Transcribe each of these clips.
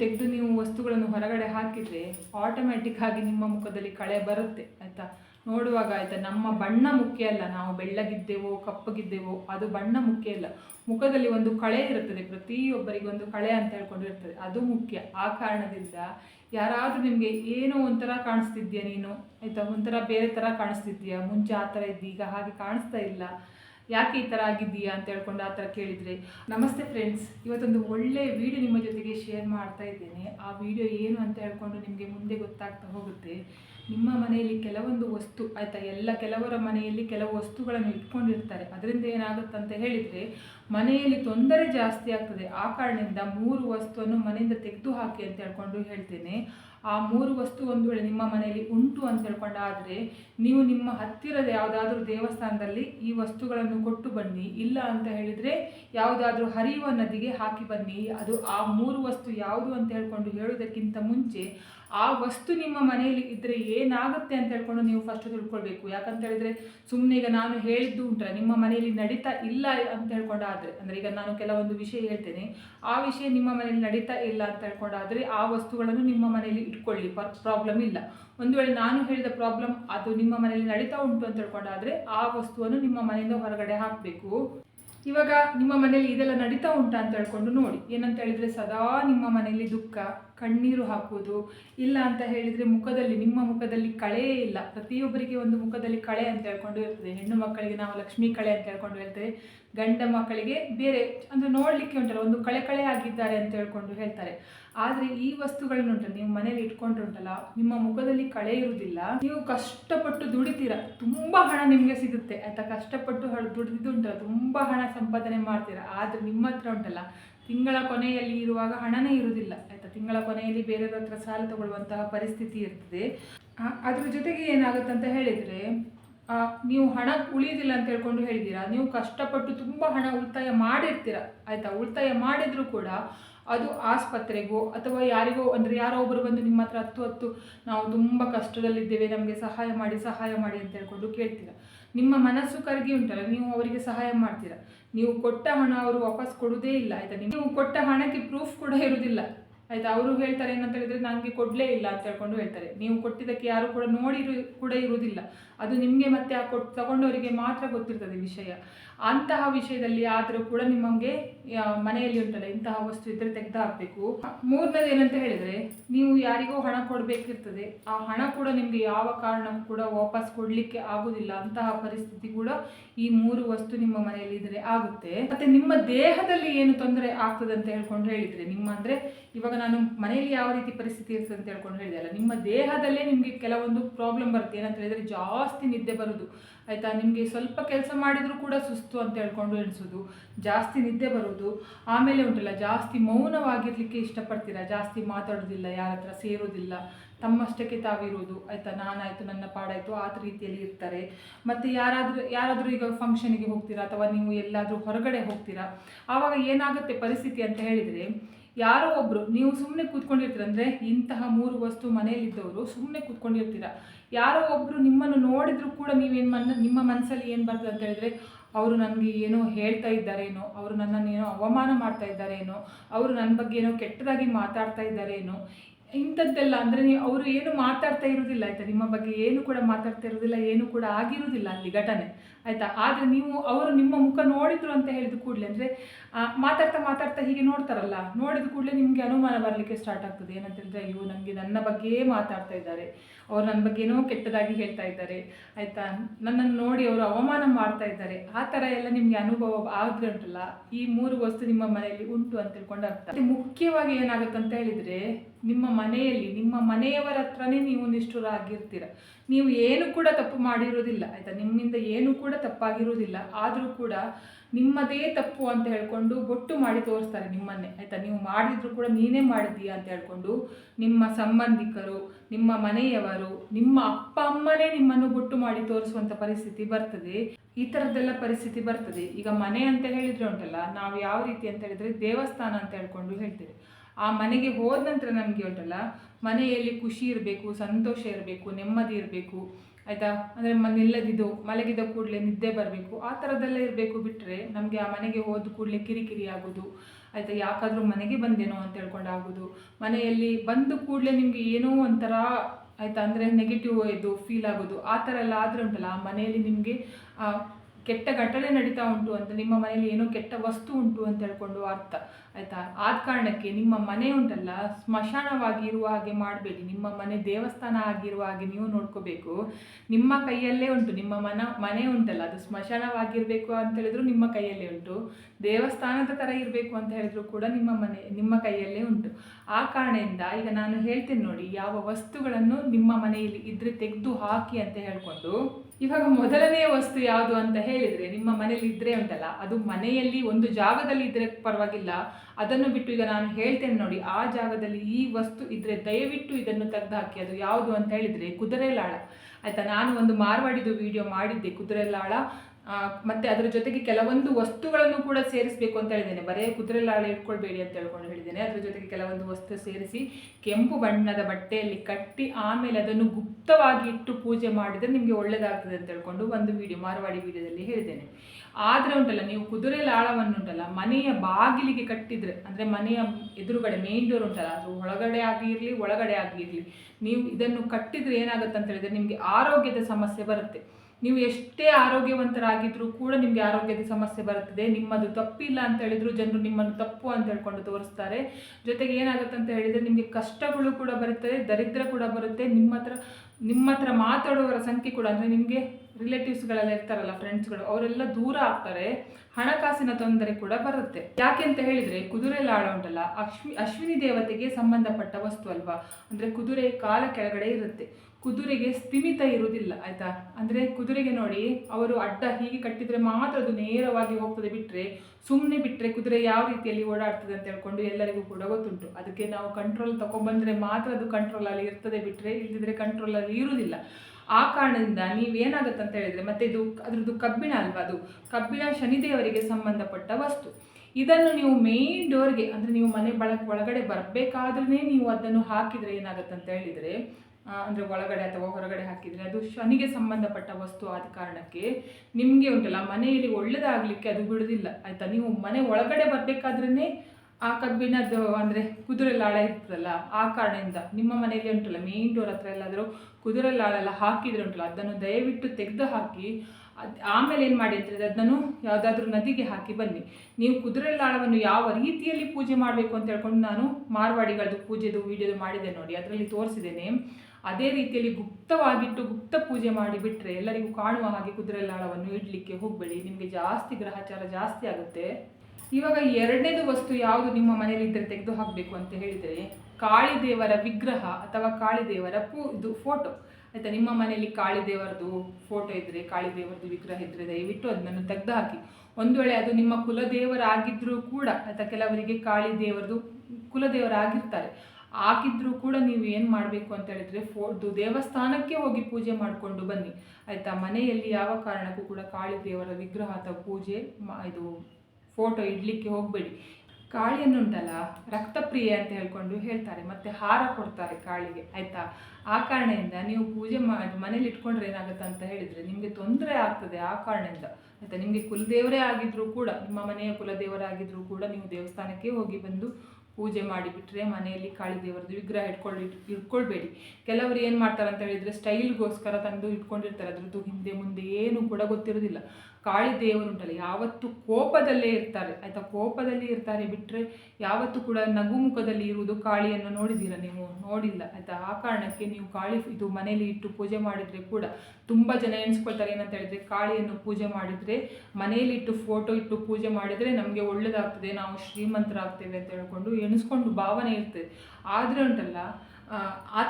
ತೆಗೆದು ನೀವು ವಸ್ತುಗಳನ್ನು ಹೊರಗಡೆ ಹಾಕಿದರೆ ಆಟೋಮ್ಯಾಟಿಕ್ ಆಗಿ ನಿಮ್ಮ ಮುಖದಲ್ಲಿ ಕಳೆ ಬರುತ್ತೆ, ಆಯಿತಾ? ನೋಡುವಾಗ ಆಯಿತಾ, ನಮ್ಮ ಬಣ್ಣ ಮುಖ್ಯ ಅಲ್ಲ. ನಾವು ಬೆಳ್ಳಗಿದ್ದೇವೋ, ಕಪ್ಪಗಿದ್ದೇವೋ, ಅದು ಬಣ್ಣ ಮುಖ್ಯ ಇಲ್ಲ ಮುಖದಲ್ಲಿ ಒಂದು ಕಳೆ ಇರುತ್ತದೆ, ಪ್ರತಿಯೊಬ್ಬರಿಗೆ ಒಂದು ಕಳೆ ಅಂತ ಹೇಳ್ಕೊಂಡಿರ್ತದೆ ಅದು ಮುಖ್ಯ. ಆ ಕಾರಣದಿಂದ ಯಾರಾದರೂ ನಿಮಗೆ ಏನೋ ಒಂಥರ ಕಾಣಿಸ್ತಿದ್ಯಾ ನೀನು? ಆಯಿತಾ, ಒಂಥರ ಬೇರೆ ಥರ ಕಾಣಿಸ್ತಿದ್ಯಾ? ಮುಂಚೆ ಆ ಥರ ಇದ್ದಿ, ಈಗ ಹಾಗೆ ಕಾಣಿಸ್ತಾ ಇಲ್ಲ. ಯಾಕೆ ಈ ಥರ ಆಗಿದ್ದೀಯಾ ಅಂತ ಹೇಳ್ಕೊಂಡು ಆ ಥರ ಕೇಳಿದರೆ, ನಮಸ್ತೆ ಫ್ರೆಂಡ್ಸ್ ಇವತ್ತೊಂದು ಒಳ್ಳೆ ವೀಡಿಯೋ ನಿಮ್ಮ ಜೊತೆಗೆ ಶೇರ್ ಮಾಡ್ತಾ ಇದ್ದೇನೆ. ಆ ವಿಡಿಯೋ ಏನು ಅಂತ ಹೇಳ್ಕೊಂಡು ನಿಮಗೆ ಮುಂದೆ ಗೊತ್ತಾಗ್ತಾ ಹೋಗುತ್ತೆ. ನಿಮ್ಮ ಮನೆಯಲ್ಲಿ ಕೆಲವೊಂದು ವಸ್ತು, ಆಯಿತಾ, ಎಲ್ಲ ಕೆಲವರ ಮನೆಯಲ್ಲಿ ಕೆಲವು ವಸ್ತುಗಳನ್ನು ಇಟ್ಕೊಂಡಿರ್ತಾರೆ. ಅದರಿಂದ ಏನಾಗುತ್ತೆ ಅಂತ ಹೇಳಿದರೆ, ಮನೆಯಲ್ಲಿ ತೊಂದರೆ ಜಾಸ್ತಿ ಆಗ್ತದೆ. ಆ ಕಾರಣದಿಂದ ಮೂರು ವಸ್ತುವನ್ನು ಮನೆಯಿಂದ ತೆಗೆದು ಹಾಕಿ ಅಂತ ಹೇಳ್ಕೊಂಡು ಹೇಳ್ತೇನೆ. ಆ ಮೂರು ವಸ್ತು ಒಂದು ವೇಳೆ ನಿಮ್ಮ ಮನೆಯಲ್ಲಿ ಉಂಟು ಅಂತ ಹೇಳ್ಕೊಂಡಾದರೆ ನೀವು ನಿಮ್ಮ ಹತ್ತಿರದ ಯಾವುದಾದ್ರೂ ದೇವಸ್ಥಾನದಲ್ಲಿ ಈ ವಸ್ತುಗಳನ್ನು ಕೊಟ್ಟು ಬನ್ನಿ, ಇಲ್ಲ ಅಂತ ಹೇಳಿದರೆ ಯಾವುದಾದ್ರೂ ಹರಿಯುವ ನದಿಗೆ ಹಾಕಿ ಬನ್ನಿ. ಅದು ಆ ಮೂರು ವಸ್ತು ಯಾವುದು ಅಂತ ಹೇಳ್ಕೊಂಡು ಹೇಳೋದಕ್ಕಿಂತ ಮುಂಚೆ ಆ ವಸ್ತು ನಿಮ್ಮ ಮನೆಯಲ್ಲಿ ಇದ್ದರೆ ಏನಾಗುತ್ತೆ ಅಂತ ಹೇಳ್ಕೊಂಡು ನೀವು ಫಸ್ಟ್ ತಿಳ್ಕೊಳ್ಬೇಕು. ಯಾಕಂತ ಹೇಳಿದ್ರೆ ಸುಮ್ಮನೆ ಈಗ ನಾನು ಹೇಳಿದ್ದು ಉಂಟಲ್ಲ, ನಿಮ್ಮ ಮನೆಯಲ್ಲಿ ನಡೀತಾ ಇಲ್ಲ ಅಂತ ಹೇಳ್ಕೊಂಡಾದ್ರೆ, ಅಂದರೆ ಈಗ ನಾನು ಕೆಲವೊಂದು ವಿಷಯ ಹೇಳ್ತೇನೆ, ಆ ವಿಷಯ ನಿಮ್ಮ ಮನೆಯಲ್ಲಿ ನಡೀತಾ ಇಲ್ಲ ಅಂತ ಹೇಳ್ಕೊಂಡಾದರೆ ಆ ವಸ್ತುಗಳನ್ನು ನಿಮ್ಮ ಮನೆಯಲ್ಲಿ ಇಟ್ಕೊಳ್ಳಿ ಪ್ರಾಬ್ಲಮ್ ಇಲ್ಲ. ಒಂದು ವೇಳೆ ನಾನು ಹೇಳಿದ ಪ್ರಾಬ್ಲಮ್ ಅದು ನಿಮ್ಮ ಮನೆಯಲ್ಲಿ ನಡೀತಾ ಉಂಟು ಅಂತ ಹೇಳ್ಕೊಂಡಾದರೆ ಆ ವಸ್ತುವನ್ನು ನಿಮ್ಮ ಮನೆಯಿಂದ ಹೊರಗಡೆ ಹಾಕಬೇಕು. ಇವಾಗ ನಿಮ್ಮ ಮನೆಯಲ್ಲಿ ಇದೆಲ್ಲ ನಡೀತಾ ಉಂಟಾ ಅಂತ ಹೇಳ್ಕೊಂಡು ನೋಡಿ. ಏನಂತ ಹೇಳಿದ್ರೆ ಸದಾ ನಿಮ್ಮ ಮನೆಯಲ್ಲಿ ದುಃಖ, ಕಣ್ಣೀರು ಹಾಕುವುದು, ಇಲ್ಲ ಅಂತ ಹೇಳಿದರೆ ಮುಖದಲ್ಲಿ, ನಿಮ್ಮ ಮುಖದಲ್ಲಿ ಕಳೆ ಇಲ್ಲ. ಪ್ರತಿಯೊಬ್ಬರಿಗೆ ಒಂದು ಮುಖದಲ್ಲಿ ಕಳೆ ಅಂತ ಹೇಳ್ಕೊಂಡು ಇರ್ತದೆ ಹೆಣ್ಣು ಮಕ್ಕಳಿಗೆ ನಾವು ಲಕ್ಷ್ಮೀ ಕಳೆ ಅಂತ ಹೇಳ್ಕೊಂಡು ಹೇಳ್ತೇವೆ. ಗಂಡ ಮಕ್ಕಳಿಗೆ ಬೇರೆ, ಅಂದರೆ ನೋಡಲಿಕ್ಕೆ ಉಂಟಲ್ಲ, ಒಂದು ಕಳೆ ಕಳೆ ಆಗಿದ್ದಾರೆ ಅಂತ ಹೇಳ್ಕೊಂಡು ಹೇಳ್ತಾರೆ. ಆದರೆ ಈ ವಸ್ತುಗಳನ್ನು ಉಂಟಲ್ಲ ನೀವು ಮನೇಲಿ ಇಟ್ಕೊಂಡು ಉಂಟಲ್ಲ ನಿಮ್ಮ ಮುಖದಲ್ಲಿ ಕಳೆ ಇರುವುದಿಲ್ಲ ನೀವು ಕಷ್ಟಪಟ್ಟು ದುಡಿತೀರ. ತುಂಬಾ ಹಣ ನಿಮಗೆ ಸಿಗುತ್ತೆ. ಆಯ್ತಾ? ಕಷ್ಟಪಟ್ಟು ದುಡಿದಿದ್ದು ಉಂಟಲ್ಲ ತುಂಬ ಹಣ ಸಂಪಾದನೆ ಮಾಡ್ತೀರಾ. ಆದರೆ ನಿಮ್ಮ ಹತ್ರ ಉಂಟಲ್ಲ ತಿಂಗಳ ಕೊನೆಯಲ್ಲಿ ಇರುವಾಗ ಹಣನೇ ಇರುವುದಿಲ್ಲ ಆಯ್ತಾ? ತಿಂಗಳ ಕೊನೆಯಲ್ಲಿ ಬೇರೆಯವ್ರ ಹತ್ರ ಸಾಲ ತಗೊಳ್ಳುವಂತಹ ಪರಿಸ್ಥಿತಿ ಇರ್ತದೆ. ಅದ್ರ ಜೊತೆಗೆ ಏನಾಗುತ್ತೆ ಅಂತ ಹೇಳಿದರೆ ಆ, ನೀವು ಹಣ ಉಳಿಯೋದಿಲ್ಲ ಅಂತ ಹೇಳ್ಕೊಂಡು ಹೇಳಿದ್ದೀರಾ? ನೀವು ಕಷ್ಟಪಟ್ಟು ತುಂಬ ಹಣ ಉಳಿತಾಯ ಮಾಡಿರ್ತೀರ. ಆಯಿತಾ? ಉಳಿತಾಯ ಮಾಡಿದರೂ ಕೂಡ ಅದು ಆಸ್ಪತ್ರೆಗೋ ಅಥವಾ ಯಾರಿಗೋ, ಅಂದರೆ ಯಾರೋ ಒಬ್ಬರು ಬಂದು ನಿಮ್ಮ ಹತ್ರ ಹತ್ತು ಹತ್ತು, ನಾವು ತುಂಬ ಕಷ್ಟದಲ್ಲಿದ್ದೇವೆ, ನಮಗೆ ಸಹಾಯ ಮಾಡಿ ಸಹಾಯ ಮಾಡಿ ಅಂತ ಹೇಳ್ಕೊಂಡು ಕೇಳ್ತೀರ. ನಿಮ್ಮ ಮನಸ್ಸು ಕರ್ಗಿ ಉಂಟಲ್ಲ, ನೀವು ಅವರಿಗೆ ಸಹಾಯ ಮಾಡ್ತೀರಾ. ನೀವು ಕೊಟ್ಟ ಹಣ ಅವರು ವಾಪಸ್ ಕೊಡುವುದೇ ಇಲ್ಲ, ಆಯಿತಾ? ನೀವು ಕೊಟ್ಟ ಹಣಕ್ಕೆ ಪ್ರೂಫ್ ಕೂಡ ಇರುವುದಿಲ್ಲ ಆಯಿತಾ? ಅವರು ಹೇಳ್ತಾರೆ ಏನಂತ ಹೇಳಿದರೆ ನನಗೆ ಕೊಡಲೇ ಇಲ್ಲ ಅಂತ ಹೇಳ್ಕೊಂಡು ಹೇಳ್ತಾರೆ. ನೀವು ಕೊಟ್ಟಿದ್ದಕ್ಕೆ ಯಾರು ಕೂಡ ನೋಡಿರು, ಕೂಡ ಇರುವುದಿಲ್ಲ ಅದು ನಿಮಗೆ ಮತ್ತೆ ಆ ಕೊಟ್ಟು ತಗೊಂಡವರಿಗೆ ಮಾತ್ರ ಗೊತ್ತಿರ್ತದೆ ವಿಷಯ. ಅಂತಹ ವಿಷಯದಲ್ಲಿ ಆದರೂ ಕೂಡ ನಿಮಗೆ ಮನೆಯಲ್ಲಿ ಉಂಟಲ್ಲ, ಇಂತಹ ವಸ್ತು ಇದ್ದರೆ ತೆಗೆದು ಹಾಕಬೇಕು ಮೂರನೇದು ಏನಂತ ಹೇಳಿದರೆ, ನೀವು ಯಾರಿಗೋ ಹಣ ಕೊಡಬೇಕಿರ್ತದೆ. ಆ ಹಣ ಕೂಡ ನಿಮಗೆ ಯಾವ ಕಾರಣಕ್ಕೂ ಕೂಡ ವಾಪಸ್ ಕೊಡಲಿಕ್ಕೆ ಆಗುದಿಲ್ಲ. ಅಂತಹ ಪರಿಸ್ಥಿತಿ ಕೂಡ ಈ ಮೂರು ವಸ್ತು ನಿಮ್ಮ ಮನೆಯಲ್ಲಿ ಇದ್ರೆ ಆಗುತ್ತೆ. ಮತ್ತೆ ನಿಮ್ಮ ದೇಹದಲ್ಲಿ ಏನು ತೊಂದರೆ ಆಗ್ತದೆ ಅಂತ ಹೇಳ್ಕೊಂಡು ಹೇಳಿದ್ರೆ, ನಿಮ್ಮ ಅಂದ್ರೆ ಇವಾಗ ನಾನು ಮನೆಯಲ್ಲಿ ಯಾವ ರೀತಿ ಪರಿಸ್ಥಿತಿ ಇರ್ತದೆ ಅಂತ ಹೇಳ್ಕೊಂಡು ಹೇಳಿದೆ ಅಲ್ಲ, ನಿಮ್ಮ ದೇಹದಲ್ಲೇ ನಿಮಗೆ ಕೆಲವೊಂದು ಪ್ರಾಬ್ಲಮ್ ಬರುತ್ತೆ. ಏನಂತ ಹೇಳಿದ್ರೆ ಜಾಸ್ತಿ ನಿದ್ದೆ ಬರುದು. ಆಯ್ತಾ? ನಿಮಗೆ ಸ್ವಲ್ಪ ಕೆಲಸ ಮಾಡಿದರೂ ಕೂಡ ಸುಸ್ತು ಅಂತ ಹೇಳ್ಕೊಂಡು ಎಣಿಸೋದು, ಜಾಸ್ತಿ ನಿದ್ದೆ ಬರೋದು, ಆಮೇಲೆ ಉಂಟಲ್ಲ, ಜಾಸ್ತಿ ಮೌನವಾಗಿರಲಿಕ್ಕೆ ಇಷ್ಟಪಡ್ತೀರಾ? ಜಾಸ್ತಿ ಮಾತಾಡೋದಿಲ್ಲ, ಯಾರ ಹತ್ರ ಸೇರೋದಿಲ್ಲ, ತಮ್ಮಷ್ಟಕ್ಕೆ ತಾವಿರೋದು. ಆಯಿತಾ? ನಾನಾಯಿತು, ನನ್ನ ಪಾಡಾಯಿತು, ಆ ರೀತಿಯಲ್ಲಿ ಇರ್ತಾರೆ. ಮತ್ತು ಯಾರಾದರೂ ಯಾರಾದರೂ ಈಗ ಫಂಕ್ಷನಿಗೆ ಹೋಗ್ತೀರಾ? ಅಥವಾ ನೀವು ಎಲ್ಲಾದರೂ ಹೊರಗಡೆ ಹೋಗ್ತೀರಾ? ಆವಾಗ ಏನಾಗುತ್ತೆ ಪರಿಸ್ಥಿತಿ ಅಂತ ಹೇಳಿದರೆ ಯಾರೋ ಒಬ್ಬರು ನೀವು ಸುಮ್ಮನೆ ಕೂತ್ಕೊಂಡಿರ್ತೀರ ಅಂದರೆ ಇಂತಹ ಮೂರು ವಸ್ತು ಮನೆಯಲ್ಲಿದ್ದವರು ಸುಮ್ಮನೆ ಕೂತ್ಕೊಂಡಿರ್ತೀರ. ಯಾರೋ ಒಬ್ಬರು ನಿಮ್ಮನ್ನು ನೋಡಿದರೂ ಕೂಡ ನೀವೇನು ಮನ, ನಿಮ್ಮ ಮನಸ್ಸಲ್ಲಿ ಏನು ಬರ್ತದೆ ಅಂತ ಹೇಳಿದ್ರೆ, ಅವರು ನನಗೆ ಏನೋ ಹೇಳ್ತಾ ಇದ್ದಾರೇನೋ, ಅವರು ನನ್ನನ್ನು ಏನೋ ಅವಮಾನ ಮಾಡ್ತಾ ಇದ್ದಾರೇನೋ, ಅವರು ನನ್ನ ಬಗ್ಗೆ ಏನೋ ಕೆಟ್ಟದಾಗಿ ಮಾತಾಡ್ತಾ ಇದ್ದಾರೇನೋ ಇಂಥದ್ದೆಲ್ಲ ಅಂದರೆ ನೀವು ಅವರು ಏನು ಮಾತಾಡ್ತಾ ಇರೋದಿಲ್ಲ ಆಯಿತಾ? ನಿಮ್ಮ ಬಗ್ಗೆ ಏನು ಕೂಡ ಮಾತಾಡ್ತಾ ಇರೋದಿಲ್ಲ ಏನು ಕೂಡ ಆಗಿರೋದಿಲ್ಲ ಅಲ್ಲಿ ಘಟನೆ, ಆಯಿತಾ? ಆದರೆ ನೀವು ಅವರು ನಿಮ್ಮ ಮುಖ ನೋಡಿದ್ರು ಅಂತ ಹೇಳಿದ ಕೂಡಲೇ, ಅಂದರೆ ಮಾತಾಡ್ತಾ ಮಾತಾಡ್ತಾ ಹೀಗೆ ನೋಡ್ತಾರಲ್ಲ, ನೋಡಿದ ಕೂಡಲೇ ನಿಮಗೆ ಅನುಮಾನ ಬರಲಿಕ್ಕೆ ಸ್ಟಾರ್ಟ್ ಆಗ್ತದೆ. ಏನಂತ ಹೇಳಿದ್ರೆ, ಅಯ್ಯೋ ನನಗೆ ನನ್ನ ಬಗ್ಗೆಯೇ ಮಾತಾಡ್ತಾ ಇದ್ದಾರೆ. ಅವ್ರು ನನ್ನ ಬಗ್ಗೆ ಏನೋ ಕೆಟ್ಟದಾಗಿ ಹೇಳ್ತಾ ಇದ್ದಾರೆ, ಆಯಿತಾ? ನನ್ನನ್ನು ನೋಡಿ ಅವರು ಅವಮಾನ ಮಾಡ್ತಾ ಇದ್ದಾರೆ. ಆ ಥರ ಎಲ್ಲ ನಿಮಗೆ ಅನುಭವ ಆದರೆ ಉಂಟಲ್ಲ ಈ ಮೂರು ವಸ್ತು ನಿಮ್ಮ ಮನೆಯಲ್ಲಿ ಉಂಟು ಅಂತ ತಿಳ್ಕೊಂಡು ಅರ್ಥ. ಮುಖ್ಯವಾಗಿ ಏನಾಗುತ್ತೆ ಅಂತ ಹೇಳಿದರೆ ನಿಮ್ಮ ಮನೆಯಲ್ಲಿ, ನಿಮ್ಮ ಮನೆಯವರ ಹತ್ರನೇ ನೀವು ನಿಷ್ಠುರಾಗಿರ್ತೀರ. ನೀವು ಏನು ಕೂಡ ತಪ್ಪು ಮಾಡಿರೋದಿಲ್ಲ, ಆಯಿತಾ? ನಿಮ್ಮಿಂದ ಏನು ಕೂಡ ತಪ್ಪಾಗಿರೋದಿಲ್ಲ. ಆದರೂ ಕೂಡ ನಿಮ್ಮದೇ ತಪ್ಪು ಅಂತ ಹೇಳ್ಕೊಂಡು ಬೊಟ್ಟು ಮಾಡಿ ತೋರಿಸ್ತಾರೆ ನಿಮ್ಮನ್ನೇ, ಆಯಿತಾ? ನೀವು ಮಾಡಿದ್ರು ಕೂಡ ನೀನೇ ಮಾಡಿದ್ದೀಯಾ ಅಂತ ಹೇಳ್ಕೊಂಡು ನಿಮ್ಮ ಸಂಬಂಧಿಕರು, ನಿಮ್ಮ ಮನೆಯವರು, ನಿಮ್ಮ ಅಪ್ಪ ಅಮ್ಮನೇ ನಿಮ್ಮನ್ನು ಬೊಟ್ಟು ಮಾಡಿ ತೋರಿಸುವಂಥ ಪರಿಸ್ಥಿತಿ ಬರ್ತದೆ. ಈ ಥರದ್ದೆಲ್ಲ ಪರಿಸ್ಥಿತಿ ಬರ್ತದೆ. ಈಗ ಮನೆ ಅಂತ ಹೇಳಿದ್ರೆ ಉಂಟಲ್ಲ, ನಾವು ಯಾವ ರೀತಿ ಅಂತ ಹೇಳಿದ್ರೆ ದೇವಸ್ಥಾನ ಅಂತ ಹೇಳ್ಕೊಂಡು ಹೇಳ್ತೇವೆ. ಆ ಮನೆಗೆ ಹೋದ ನಂತರ ನಮಗೆ ಉಂಟಲ್ಲ, ಮನೆಯಲ್ಲಿ ಖುಷಿ ಇರಬೇಕು, ಸಂತೋಷ ಇರಬೇಕು, ನೆಮ್ಮದಿ ಇರಬೇಕು, ಆಯಿತಾ? ಅಂದರೆ ನಿಲ್ಲದಿದ್ದು, ಮಲಗಿದ ಕೂಡಲೇ ನಿದ್ದೆ ಬರಬೇಕು, ಆ ಥರದ್ದೆಲ್ಲ ಇರಬೇಕು ಬಿಟ್ಟರೆ ನಮಗೆ ಆ ಮನೆಗೆ ಹೋದ ಕೂಡಲೇ ಕಿರಿಕಿರಿ ಆಗೋದು, ಆಯಿತಾ? ಯಾಕಾದರೂ ಮನೆಗೆ ಬಂದೇನೋ ಅಂತ ಹೇಳ್ಕೊಂಡು ಆಗೋದು. ಮನೆಯಲ್ಲಿ ಬಂದ ಕೂಡಲೇ ನಿಮಗೆ ಏನೋ ಒಂಥರ, ಆಯಿತಾ? ಅಂದರೆ ನೆಗೆಟಿವ್ ಇದು ಫೀಲ್ ಆಗೋದು. ಆ ಥರ ಎಲ್ಲ ಆದರೆ ಉಂಟಲ್ಲ, ಆ ಮನೆಯಲ್ಲಿ ನಿಮಗೆ ಕೆಟ್ಟ ಘಟನೆ ನಡೀತಾ ಉಂಟು ಅಂತ, ನಿಮ್ಮ ಮನೆಯಲ್ಲಿ ಏನೋ ಕೆಟ್ಟ ವಸ್ತು ಉಂಟು ಅಂತ ಹೇಳ್ಕೊಂಡು ಅರ್ಥ, ಆಯಿತಾ? ಆದ ಕಾರಣಕ್ಕೆ ನಿಮ್ಮ ಮನೆ ಉಂಟಲ್ಲ, ಸ್ಮಶಾನವಾಗಿ ಇರುವ ಹಾಗೆ ಮಾಡಬೇಡಿ. ನಿಮ್ಮ ಮನೆ ದೇವಸ್ಥಾನ ಆಗಿರುವ ಹಾಗೆ ನೀವು ನೋಡ್ಕೋಬೇಕು. ನಿಮ್ಮ ಕೈಯಲ್ಲೇ ಉಂಟು, ನಿಮ್ಮ ಮನ, ಮನೆ ಉಂಟಲ್ಲ, ಅದು ಸ್ಮಶಾನವಾಗಿರಬೇಕು ಅಂತ ಹೇಳಿದ್ರು ನಿಮ್ಮ ಕೈಯಲ್ಲೇ ಉಂಟು. ದೇವಸ್ಥಾನದ ಥರ ಇರಬೇಕು ಅಂತ ಹೇಳಿದ್ರು ಕೂಡ ನಿಮ್ಮ ಮನೆ, ನಿಮ್ಮ ಕೈಯಲ್ಲೇ ಉಂಟು. ಆ ಕಾರಣದಿಂದ ಈಗ ನಾನು ಹೇಳ್ತೇನೆ ನೋಡಿ, ಯಾವ ವಸ್ತುಗಳನ್ನು ನಿಮ್ಮ ಮನೆಯಲ್ಲಿ ಇದ್ರೆ ತೆಗೆದು ಹಾಕಿ ಅಂತ ಹೇಳ್ಕೊಂಡು ಇವಾಗ ಮೊದಲನೆಯ ವಸ್ತು ಯಾವುದು ಅಂತ ಹೇಳಿದ್ರೆ ನಿಮ್ಮ ಮನೆಯಲ್ಲಿ ಇದ್ರೆ ಉಂಟಲ್ಲ ಅದು ಮನೆಯಲ್ಲಿ ಒಂದು ಜಾಗದಲ್ಲಿ ಇದ್ರೆ ಪರವಾಗಿಲ್ಲ. ಅದನ್ನು ಬಿಟ್ಟು ಈಗ ನಾನು ಹೇಳ್ತೇನೆ ನೋಡಿ ಆ ಜಾಗದಲ್ಲಿ ಈ ವಸ್ತು ಇದ್ರೆ ದಯವಿಟ್ಟು ಇದನ್ನು ತೆಗೆದು ಹಾಕಿ ಅದು ಯಾವುದು ಅಂತ ಹೇಳಿದ್ರೆ ಕುದುರೆ ಲಾಳ ಆಯ್ತಾ ನಾನು ಒಂದು ಮಾರ್ವಾಡಿದು ವಿಡಿಯೋ ಮಾಡಿದ್ದೆ ಕುದುರೆ ಲಾಳ ಆ, ಮತ್ತೆ ಅದರ ಜೊತೆಗೆ ಕೆಲವೊಂದು ವಸ್ತುಗಳನ್ನು ಕೂಡ ಸೇರಿಸಬೇಕು ಅಂತ ಹೇಳಿದ್ದೇನೆ. ಬರೇ ಕುದುರೆ ಲಾಳೆ ಇಟ್ಕೊಳ್ಬೇಡಿ ಅಂತ ಹೇಳ್ಕೊಂಡು ಹೇಳಿದ್ದೇನೆ. ಅದರ ಜೊತೆಗೆ ಕೆಲವೊಂದು ವಸ್ತು ಸೇರಿಸಿ ಕೆಂಪು ಬಣ್ಣದ ಬಟ್ಟೆಯಲ್ಲಿ ಕಟ್ಟಿ ಆಮೇಲೆ ಅದನ್ನು ಗುಪ್ತವಾಗಿ ಇಟ್ಟು ಪೂಜೆ ಮಾಡಿದರೆ ನಿಮಗೆ ಒಳ್ಳೆಯದಾಗ್ತದೆ ಅಂತ ಹೇಳ್ಕೊಂಡು ಒಂದು ವಿಡಿಯೋ, ಮಾರವಾಡಿ ವಿಡಿಯೋದಲ್ಲಿ ಹೇಳಿದ್ದೇನೆ. ಆದರೆ ಉಂಟಲ್ಲ, ನೀವು ಕುದುರೆ ಲಾಳವನ್ನು ಉಂಟಲ್ಲ, ಮನೆಯ ಬಾಗಿಲಿಗೆ ಕಟ್ಟಿದ್ರೆ, ಅಂದರೆ ಮನೆಯ ಎದುರುಗಡೆ ಮೇನ್ ಡೋರ್ ಉಂಟಲ್ಲ, ಅದು ಒಳಗಡೆ ಆಗಿರಲಿ ಒಳಗಡೆ ಆಗಿರಲಿ ನೀವು ಇದನ್ನು ಕಟ್ಟಿದ್ರೆ ಏನಾಗುತ್ತೆ ಅಂತ ಹೇಳಿದ್ರೆ ನಿಮಗೆ ಆರೋಗ್ಯದ ಸಮಸ್ಯೆ ಬರುತ್ತೆ. ನೀವು ಎಷ್ಟೇ ಆರೋಗ್ಯವಂತರಾಗಿದ್ರೂ ಕೂಡ ನಿಮಗೆ ಆರೋಗ್ಯದ ಸಮಸ್ಯೆ ಬರುತ್ತದೆ. ನಿಮ್ಮದು ತಪ್ಪಿಲ್ಲ ಅಂತ ಹೇಳಿದ್ರು ಜನರು ನಿಮ್ಮನ್ನು ತಪ್ಪು ಅಂತ ಹೇಳ್ಕೊಂಡು ತೋರಿಸ್ತಾರೆ. ಜೊತೆಗೆ ಏನಾಗುತ್ತೆ ಅಂತ ಹೇಳಿದರೆ ನಿಮಗೆ ಕಷ್ಟಗಳು ಕೂಡ ಬರುತ್ತದೆ ದರಿದ್ರ ಕೂಡ ಬರುತ್ತೆ. ನಿಮ್ಮ ಹತ್ರ ನಿಮ್ಮ ಹತ್ರ ಮಾತಾಡುವವರ ಸಂಖ್ಯೆ ಕೂಡ, ಅಂದರೆ ನಿಮಗೆ ರಿಲೇಟಿವ್ಸ್ಗಳೆಲ್ಲ ಇರ್ತಾರಲ್ಲ ಫ್ರೆಂಡ್ಸ್ಗಳು ಅವರೆಲ್ಲ ದೂರ ಆಗ್ತಾರೆ. ಹಣಕಾಸಿನ ತೊಂದರೆ ಕೂಡ ಬರುತ್ತೆ. ಯಾಕೆ ಅಂತ ಹೇಳಿದರೆ, ಕುದುರೆ ಲಾಳ ಉಂಟಲ್ಲ, ಅಶ್ವಿ, ಅಶ್ವಿನಿ ದೇವತೆಗೆ ಸಂಬಂಧಪಟ್ಟ ವಸ್ತು ಅಲ್ವಾ? ಅಂದರೆ ಕುದುರೆ ಕಾಲ ಕೆಳಗಡೆ ಇರುತ್ತೆ. ಕುದುರೆಗೆ ಸ್ಥಿಮಿತ ಇರುವುದಿಲ್ಲ, ಆಯಿತಾ? ಅಂದರೆ ಕುದುರೆಗೆ ನೋಡಿ, ಅವರು ಅಡ್ಡ ಹೀಗೆ ಕಟ್ಟಿದರೆ ಮಾತ್ರ ಅದು ನೇರವಾಗಿ ಹೋಗ್ತದೆ. ಬಿಟ್ಟರೆ ಸುಮ್ಮನೆ ಬಿಟ್ಟರೆ ಕುದುರೆ ಯಾವ ರೀತಿಯಲ್ಲಿ ಓಡಾಡ್ತದೆ ಅಂತ ಹೇಳ್ಕೊಂಡು ಎಲ್ಲರಿಗೂ ಕೂಡ ಗೊತ್ತುಂಟು. ಅದಕ್ಕೆ ನಾವು ಕಂಟ್ರೋಲ್ ತಗೊಂಡ್ಬಂದ್ರೆ ಮಾತ್ರ ಅದು ಕಂಟ್ರೋಲಲ್ಲಿ ಇರ್ತದೆ. ಬಿಟ್ಟರೆ ಇಲ್ಲದಿದ್ರೆ ಕಂಟ್ರೋಲಲ್ಲಿ ಇರುವುದಿಲ್ಲ. ಆ ಕಾರಣದಿಂದ ನೀವೇನಾಗುತ್ತೆ ಅಂತ ಹೇಳಿದರೆ ಮತ್ತೆ ಇದು ಅದ್ರದ್ದು ಕಬ್ಬಿಣ ಅಲ್ವಾ ಅದು? ಕಬ್ಬಿಣ ಶನಿದೇವರಿಗೆ ಸಂಬಂಧಪಟ್ಟ ವಸ್ತು. ಇದನ್ನು ನೀವು ಮೇನ್ ಡೋರ್ಗೆ ಅಂದರೆ ನೀವು ಮನೆ ಬಳ ಒಳಗಡೆ ಬರಬೇಕಾದ್ರೇ ನೀವು ಅದನ್ನು ಹಾಕಿದರೆ ಏನಾಗುತ್ತೆ ಅಂತ ಹೇಳಿದರೆ ಅಂದರೆ ಒಳಗಡೆ ಅಥವಾ ಹೊರಗಡೆ ಹಾಕಿದರೆ ಅದು ಶನಿಗೆ ಸಂಬಂಧಪಟ್ಟ ವಸ್ತು ಆದ ಕಾರಣಕ್ಕೆ ನಿಮಗೆ ಉಂಟಲ್ಲ, ಮನೆಯಲ್ಲಿ ಒಳ್ಳೆಯದಾಗಲಿಕ್ಕೆ ಅದು ಬಿಡುವುದಿಲ್ಲ ಆಯಿತಾ? ನೀವು ಮನೆ ಒಳಗಡೆ ಬರಬೇಕಾದ್ರೇ ಆ ಕಬ್ಬಿಣದ್ದು ಅಂದರೆ ಕುದುರೆ ಲಾಳ ಇರ್ತದಲ್ಲ, ಆ ಕಾರಣದಿಂದ ನಿಮ್ಮ ಮನೆಯಲ್ಲಿ ಉಂಟಲ್ಲ ಮೇನ್ ಡೋರ್ ಹತ್ರ ಎಲ್ಲಾದರೂ ಕುದುರೆ ಲಾಳ ಎಲ್ಲ ಹಾಕಿದ್ರೆ ಉಂಟಲ್ಲ, ಅದನ್ನು ದಯವಿಟ್ಟು ತೆಗೆದು ಹಾಕಿ, ಅದು ಆಮೇಲೆ ಏನು ಮಾಡಿ ಅಂತಂದರೆ ಅದನ್ನು ಯಾವುದಾದ್ರೂ ನದಿಗೆ ಹಾಕಿ ಬನ್ನಿ. ನೀವು ಕುದುರೆ ಲಾಳವನ್ನು ಯಾವ ರೀತಿಯಲ್ಲಿ ಪೂಜೆ ಮಾಡಬೇಕು ಅಂತ ಹೇಳ್ಕೊಂಡು ನಾನು ಮಾರ್ವಾಡಿಗಳದ್ದು ಪೂಜೆದು ವಿಡಿಯೋದು ಮಾಡಿದೆ ನೋಡಿ, ಅದರಲ್ಲಿ ತೋರಿಸಿದ್ದೇನೆ. ಅದೇ ರೀತಿಯಲ್ಲಿ ಗುಪ್ತವಾಗಿಟ್ಟು ಗುಪ್ತ ಪೂಜೆ ಮಾಡಿ ಬಿಟ್ಟರೆ ಎಲ್ಲರಿಗೂ ಕಾಣುವ ಹಾಗೆ ಕುದುರೆ ಲಾಳವನ್ನು ಇಡಲಿಕ್ಕೆ ಹೋಗಬೇಡಿ, ನಿಮಗೆ ಜಾಸ್ತಿ ಗ್ರಹಚಾರ ಜಾಸ್ತಿ ಆಗುತ್ತೆ. ಇವಾಗ ಎರಡನೇದು ವಸ್ತು ಯಾವುದು ನಿಮ್ಮ ಮನೆಯಲ್ಲಿ ಇದ್ದರೆ ತೆಗೆದು ಹಾಕಬೇಕು ಅಂತ ಹೇಳಿದರೆ ಕಾಳಿದೇವರ ವಿಗ್ರಹ ಅಥವಾ ಕಾಳಿದೇವರ ಪೂ, ಇದು ಫೋಟೋ ಆಯಿತಾ, ನಿಮ್ಮ ಮನೆಯಲ್ಲಿ ಕಾಳಿದೇವರದು ಫೋಟೋ ಇದ್ದರೆ ಕಾಳಿ ದೇವರದು ವಿಗ್ರಹ ಇದ್ದರೆ ದಯವಿಟ್ಟು ಅದನ್ನು ತೆಗೆದು ಹಾಕಿ ಒಂದು ವೇಳೆ ಅದು ನಿಮ್ಮ ಕುಲದೇವರಾಗಿದ್ದರೂ ಕೂಡ, ಆಯಿತಾ, ಕೆಲವರಿಗೆ ಕಾಳಿದೇವರದು ಕುಲದೇವರಾಗಿರ್ತಾರೆ. ಆಗಿದ್ರೂ ಕೂಡ ನೀವು ಏನು ಮಾಡಬೇಕು ಅಂತ ಹೇಳಿದರೆ ಫೋಟು ದೇವಸ್ಥಾನಕ್ಕೆ ಹೋಗಿ ಪೂಜೆ ಮಾಡಿಕೊಂಡು ಬನ್ನಿ. ಆಯಿತಾ, ಮನೆಯಲ್ಲಿ ಯಾವ ಕಾರಣಕ್ಕೂ ಕೂಡ ಕಾಳಿ ದೇವರ ವಿಗ್ರಹ ಅಥವಾ ಪೂಜೆ ಇದು ಫೋಟೋ ಇಡಲಿಕ್ಕೆ ಹೋಗಬೇಡಿ. ಕಾಳಿಯನ್ನುಂಟಲ್ಲ ರಕ್ತಪ್ರಿಯೆ ಅಂತ ಹೇಳ್ಕೊಂಡು ಹೇಳ್ತಾರೆ, ಮತ್ತೆ ಹಾರ ಕೊಡ್ತಾರೆ ಕಾಳಿಗೆ, ಆಯಿತಾ? ಆ ಕಾರಣದಿಂದ ನೀವು ಪೂಜೆ ಮಾಡಿ ಮನೇಲಿ ಇಟ್ಕೊಂಡ್ರೆ ಏನಾಗುತ್ತೆ ಅಂತ ಹೇಳಿದರೆ ನಿಮಗೆ ತೊಂದರೆ ಆಗ್ತದೆ ಆ ಕಾರಣದಿಂದ. ಆಯಿತಾ? ನಿಮಗೆ ಕುಲದೇವರೇ ಆಗಿದ್ರೂ ಕೂಡ, ನಿಮ್ಮ ಮನೆಯ ಕುಲದೇವರಾಗಿದ್ದರೂ ಕೂಡ ನೀವು ದೇವಸ್ಥಾನಕ್ಕೆ ಹೋಗಿ ಬಂದು ಪೂಜೆ ಮಾಡಿಬಿಟ್ರೆ ಮನೆಯಲ್ಲಿ ಕಾಳಿ ದೇವರದ್ದು ವಿಗ್ರಹ ಇಟ್ಕೊಳ್ಳಿ, ಇಟ್ಕೊಳ್ಬೇಡಿ. ಕೆಲವರು ಏನು ಮಾಡ್ತಾರೆ ಅಂತ ಹೇಳಿದರೆ ಸ್ಟೈಲ್ಗೋಸ್ಕರ ತಂದು ಇಟ್ಕೊಂಡಿರ್ತಾರೆ, ಅದರದ್ದು ಹಿಂದೆ ಮುಂದೆ ಏನು ಕೂಡ ಗೊತ್ತಿರೋದಿಲ್ಲ. ಕಾಳಿ ದೇವರುಂಟಲ್ಲ ಯಾವತ್ತು ಕೋಪದಲ್ಲೇ ಇರ್ತಾರೆ. ಆಯಿತಾ, ಕೋಪದಲ್ಲಿ ಇರ್ತಾರೆ ಬಿಟ್ಟರೆ ಯಾವತ್ತು ಕೂಡ ನಗು ಮುಖದಲ್ಲಿ ಇರುವುದು ಕಾಳಿಯನ್ನು ನೋಡಿದ್ದೀರಾ ನೀವು? ನೋಡಿಲ್ಲ. ಆಯಿತಾ, ಆ ಕಾರಣಕ್ಕೆ ನೀವು ಕಾಳಿ ಇದು ಮನೆಯಲ್ಲಿ ಇಟ್ಟು ಪೂಜೆ ಮಾಡಿದರೆ ಕೂಡ ತುಂಬ ಜನ ಎಣಿಸ್ಕೊಳ್ತಾರೆ ಏನಂತ ಹೇಳಿದರೆ, ಕಾಳಿಯನ್ನು ಪೂಜೆ ಮಾಡಿದರೆ ಮನೆಯಲ್ಲಿಟ್ಟು ಫೋಟೋ ಇಟ್ಟು ಪೂಜೆ ಮಾಡಿದರೆ ನಮಗೆ ಒಳ್ಳೆಯದಾಗ್ತದೆ ನಾವು ಶ್ರೀಮಂತರಾಗ್ತೇವೆ ಅಂತ ಹೇಳ್ಕೊಂಡು ಎಣಿಸ್ಕೊಂಡು ಭಾವನೆ ಇರ್ತದೆ. ಆದರೆ ಉಂಟಲ್ಲ ಆ,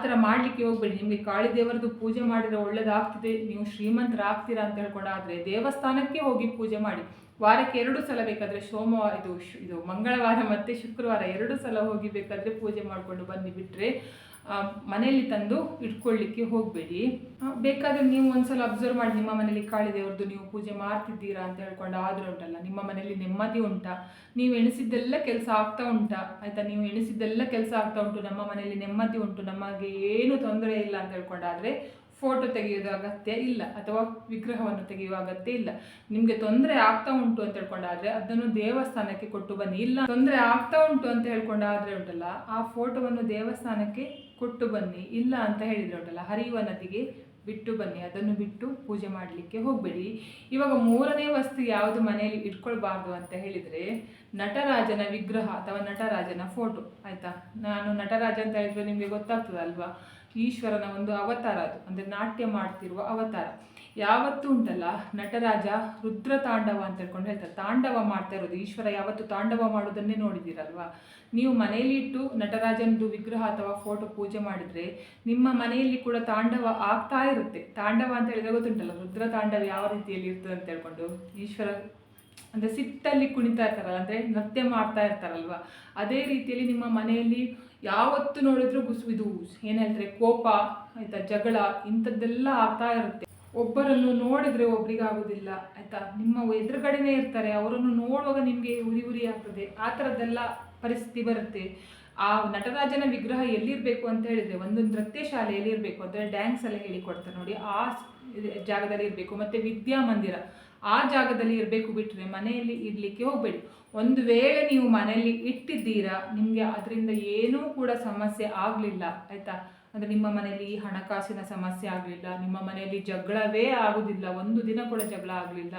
ಥರ ಮಾಡಲಿಕ್ಕೆ ಹೋಗ್ಬೇಡಿ. ನಿಮಗೆ ಕಾಳಿ ದೇವರದ್ದು ಪೂಜೆ ಮಾಡಿದರೆ ಒಳ್ಳೇದಾಗ್ತಿದೆ. ನೀವು ಶ್ರೀಮಂತರಾಗ್ತೀರಾ ಅಂತ ಹೇಳ್ಕೊಂಡು ಆದರೆ ದೇವಸ್ಥಾನಕ್ಕೆ ಹೋಗಿ ಪೂಜೆ ಮಾಡಿ. ವಾರಕ್ಕೆ ಎರಡು ಸಲ ಬೇಕಾದರೆ ಸೋಮವಾರ ಇದು ಇದು ಮಂಗಳವಾರ ಮತ್ತು ಶುಕ್ರವಾರ ಎರಡು ಸಲ ಹೋಗಿ ಬೇಕಾದರೆ ಪೂಜೆ ಮಾಡಿಕೊಂಡು ಬನ್ನಿ ಬಿಟ್ಟರೆ ಮನೆಯಲ್ಲಿ ತಂದು ಇಟ್ಕೊಳ್ಳಿಕ್ಕೆ ಹೋಗಬೇಡಿ. ಬೇಕಾದರೆ ನೀವು ಒಂದ್ಸಲ ಅಬ್ಸರ್ವ್ ಮಾಡಿ, ನಿಮ್ಮ ಮನೇಲಿ ಕಾಳಿ ದೇವ್ರದ್ದು ನೀವು ಪೂಜೆ ಮಾಡ್ತಿದ್ದೀರಾ ಅಂತ ಹೇಳ್ಕೊಂಡು ಆದರೆ ಉಂಟಲ್ಲ, ನಿಮ್ಮ ಮನೇಲಿ ನೆಮ್ಮದಿ ಉಂಟಾ? ನೀವು ಎಣಿಸಿದ್ದೆಲ್ಲ ಕೆಲಸ ಆಗ್ತಾ ಉಂಟಾ? ಆಯ್ತಾ? ನೀವು ಎಣಿಸಿದ್ದೆಲ್ಲ ಕೆಲಸ ಆಗ್ತಾ ಉಂಟು, ನಮ್ಮ ಮನೆಯಲ್ಲಿ ನೆಮ್ಮದಿ ಉಂಟು, ನಮಗೆ ಏನು ತೊಂದರೆ ಇಲ್ಲ ಅಂತ ಹೇಳ್ಕೊಂಡಾದ್ರೆ ಫೋಟೋ ತೆಗೆಯೋದು ಅಗತ್ಯ ಇಲ್ಲ, ಅಥವಾ ವಿಗ್ರಹವನ್ನು ತೆಗೆಯುವ ಅಗತ್ಯ ಇಲ್ಲ. ನಿಮಗೆ ತೊಂದರೆ ಆಗ್ತಾ ಉಂಟು ಅಂತ ಹೇಳ್ಕೊಂಡಾದ್ರೆ ಅದನ್ನು ದೇವಸ್ಥಾನಕ್ಕೆ ಕೊಟ್ಟು ಬನ್ನಿ. ಇಲ್ಲ, ತೊಂದರೆ ಆಗ್ತಾ ಉಂಟು ಅಂತ ಹೇಳ್ಕೊಂಡಾದ್ರೆ ಉಂಟಲ್ಲ, ಆ ಫೋಟೋವನ್ನು ದೇವಸ್ಥಾನಕ್ಕೆ ಕೊಟ್ಟು ಬನ್ನಿ. ಇಲ್ಲ ಅಂತ ಹೇಳಿದ್ರೆ ಉಂಟಲ್ಲ, ಹರಿಯುವ ನದಿಗೆ ಬಿಟ್ಟು ಬನ್ನಿ. ಅದನ್ನು ಬಿಟ್ಟು ಪೂಜೆ ಮಾಡಲಿಕ್ಕೆ ಹೋಗಬೇಡಿ. ಇವಾಗ ಮೂರನೇ ವಸ್ತು ಯಾವುದು ಮನೆಯಲ್ಲಿ ಇಟ್ಕೊಳ್ಬಾರ್ದು ಅಂತ ಹೇಳಿದರೆ ನಟರಾಜನ ವಿಗ್ರಹ ಅಥವಾ ನಟರಾಜನ ಫೋಟೋ ಆಯಿತಾ? ನಾನು ನಟರಾಜ ಅಂತ ಹೇಳಿದರೆ ನಿಮಗೆ ಗೊತ್ತಾಗ್ತದಲ್ವಾ? ಈಶ್ವರನ ಒಂದು ಅವತಾರ ಅದು, ಅಂದರೆ ನಾಟ್ಯ ಮಾಡ್ತಿರುವ ಅವತಾರ. ಯಾವತ್ತೂ ಉಂಟಲ್ಲ, ನಟರಾಜ ರುದ್ರ ತಾಂಡವ ಅಂತ ಹೇಳ್ಕೊಂಡು ಹೇಳ್ತಾರೆ. ತಾಂಡವ ಮಾಡ್ತಾ ಇರೋದು. ಈಶ್ವರ, ಯಾವತ್ತು ತಾಂಡವ ಮಾಡೋದನ್ನೇ ನೋಡಿದ್ದೀರಲ್ವಾ? ನೀವು ಮನೆಯಲ್ಲಿ ಇಟ್ಟು ನಟರಾಜನದು ವಿಗ್ರಹ ಅಥವಾ ಫೋಟೋ ಪೂಜೆ ಮಾಡಿದರೆ ನಿಮ್ಮ ಮನೆಯಲ್ಲಿ ಕೂಡ ತಾಂಡವ ಆಗ್ತಾ ಇರುತ್ತೆ. ತಾಂಡವ ಅಂತ ಹೇಳಿದ್ರೆ ಗೊತ್ತುಂಟಲ್ಲ, ರುದ್ರ ತಾಂಡವ ಯಾವ ರೀತಿಯಲ್ಲಿ ಇರ್ತದೆ ಅಂತ ಹೇಳ್ಕೊಂಡು. ಈಶ್ವರ ಅಂದರೆ ಸಿಟ್ಟಲ್ಲಿ ಕುಣಿತಾ ಇರ್ತಾರಲ್ಲ, ಅಂದರೆ ನೃತ್ಯ ಮಾಡ್ತಾ ಇರ್ತಾರಲ್ವ? ಅದೇ ರೀತಿಯಲ್ಲಿ ನಿಮ್ಮ ಮನೆಯಲ್ಲಿ ಯಾವತ್ತು ನೋಡಿದ್ರು ಗುಸು ಇದು ಏನು ಹೇಳ್ತಾರೆ, ಕೋಪ, ಆಯಿತಾ, ಜಗಳ, ಇಂಥದ್ದೆಲ್ಲ ಆಗ್ತಾ ಇರುತ್ತೆ. ಒಬ್ಬರನ್ನು ನೋಡಿದರೆ ಒಬ್ರಿಗೆ ಆಗೋದಿಲ್ಲ, ಆಯ್ತಾ? ನಿಮ್ಮ ಎದುರುಗಡೆನೇ ಇರ್ತಾರೆ, ಅವರನ್ನು ನೋಡುವಾಗ ನಿಮಗೆ ಉರಿ ಉರಿ ಆಗ್ತದೆ. ಆ ಥರದ್ದೆಲ್ಲ ಪರಿಸ್ಥಿತಿ ಬರುತ್ತೆ. ಆ ನಟರಾಜನ ವಿಗ್ರಹ ಎಲ್ಲಿರಬೇಕು ಅಂತ ಹೇಳಿದರೆ, ಒಂದು ನೃತ್ಯ ಶಾಲೆಯಲ್ಲಿ ಇರಬೇಕು ಅಂದರೆ ಡ್ಯಾನ್ಸ್ ಎಲ್ಲ ಹೇಳಿಕೊಡ್ತಾರೆ ನೋಡಿ. ಆ ಜಾಗದಲ್ಲಿ ಇರಬೇಕು, ಮತ್ತು ವಿದ್ಯಾಮಂದಿರ ಆ ಜಾಗದಲ್ಲಿ ಇರಬೇಕು ಬಿಟ್ಟರೆ ಮನೆಯಲ್ಲಿ ಇಡಲಿಕ್ಕೆ ಹೋಗಬೇಡಿ. ಒಂದು ವೇಳೆ ನೀವು ಮನೆಯಲ್ಲಿ ಇಟ್ಟಿದ್ದೀರಾ, ನಿಮಗೆ ಅದರಿಂದ ಏನೂ ಕೂಡ ಸಮಸ್ಯೆ ಆಗಲಿಲ್ಲ, ಆಯಿತಾ? ಅಂದರೆ ನಿಮ್ಮ ಮನೆಯಲ್ಲಿ ಹಣಕಾಸಿನ ಸಮಸ್ಯೆ ಆಗಲಿಲ್ಲ, ನಿಮ್ಮ ಮನೆಯಲ್ಲಿ ಜಗಳವೇ ಆಗೋದಿಲ್ಲ, ಒಂದು ದಿನ ಕೂಡ ಜಗಳ ಆಗಲಿಲ್ಲ.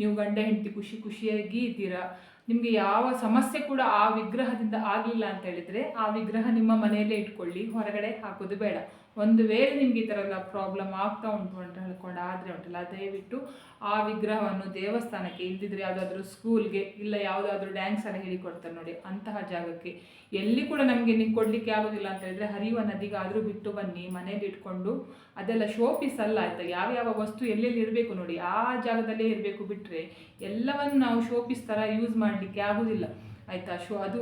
ನೀವು ಗಂಡ, ಹೆಂಡತಿ ಖುಷಿ ಖುಷಿಯಾಗಿ ಇದ್ದೀರಾ. ನಿಮಗೆ ಯಾವ ಸಮಸ್ಯೆ ಕೂಡ ಆ ವಿಗ್ರಹದಿಂದ ಆಗಲಿಲ್ಲ ಅಂತ ಹೇಳಿದರೆ ಆ ವಿಗ್ರಹ ನಿಮ್ಮ ಮನೆಯಲ್ಲೇ ಇಟ್ಕೊಳ್ಳಿ, ಹೊರಗಡೆ ಹಾಕೋದು ಬೇಡ. ಒಂದು ವೇಳೆ ನಿಮಗೆ ಈ ಥರ ಪ್ರಾಬ್ಲಮ್ ಆಗ್ತಾ ಉಂಟು ಅಂತ ಹೇಳ್ಕೊಂಡು ಆದರೆ ಉಂಟಲ್ಲ, ದಯವಿಟ್ಟು ಆ ವಿಗ್ರಹವನ್ನು ದೇವಸ್ಥಾನಕ್ಕೆ ಇಲ್ದಿದ್ರೆ ಯಾವುದಾದ್ರೂ ಸ್ಕೂಲ್ಗೆ ಇಲ್ಲ ಯಾವುದಾದ್ರೂ ಡ್ಯಾನ್ಸ್ ಎಲ್ಲ ಹೇಳಿಕೊಡ್ತಾರೆ ನೋಡಿ, ಅಂತಹ ಜಾಗಕ್ಕೆ. ಎಲ್ಲಿ ಕೂಡ ನಮಗೆ ನೀವು ಕೊಡಲಿಕ್ಕೆ ಆಗೋದಿಲ್ಲ ಅಂತ ಹೇಳಿದ್ರೆ ಹರಿಯುವ ನದಿಗಾದರೂ ಬಿಟ್ಟು ಬನ್ನಿ ಮನೇಲಿ ಇಟ್ಕೊಂಡು ಅದೆಲ್ಲ ಶೋಪೀಸ್ ಅಲ್ಲ ಯಾವ ಯಾವ ವಸ್ತು ಎಲ್ಲೆಲ್ಲಿ ಇರಬೇಕು ನೋಡಿ, ಆ ಜಾಗದಲ್ಲೇ ಇರಬೇಕು ಬಿಟ್ಟರೆ ಎಲ್ಲವನ್ನು ನಾವು ಶೋಪೀಸ್ ಥರ ಯೂಸ್ ಮಾಡಲಿಕ್ಕೆ ಆಗೋದಿಲ್ಲ. ಆಯಿತಾ? ಶೋ, ಅದು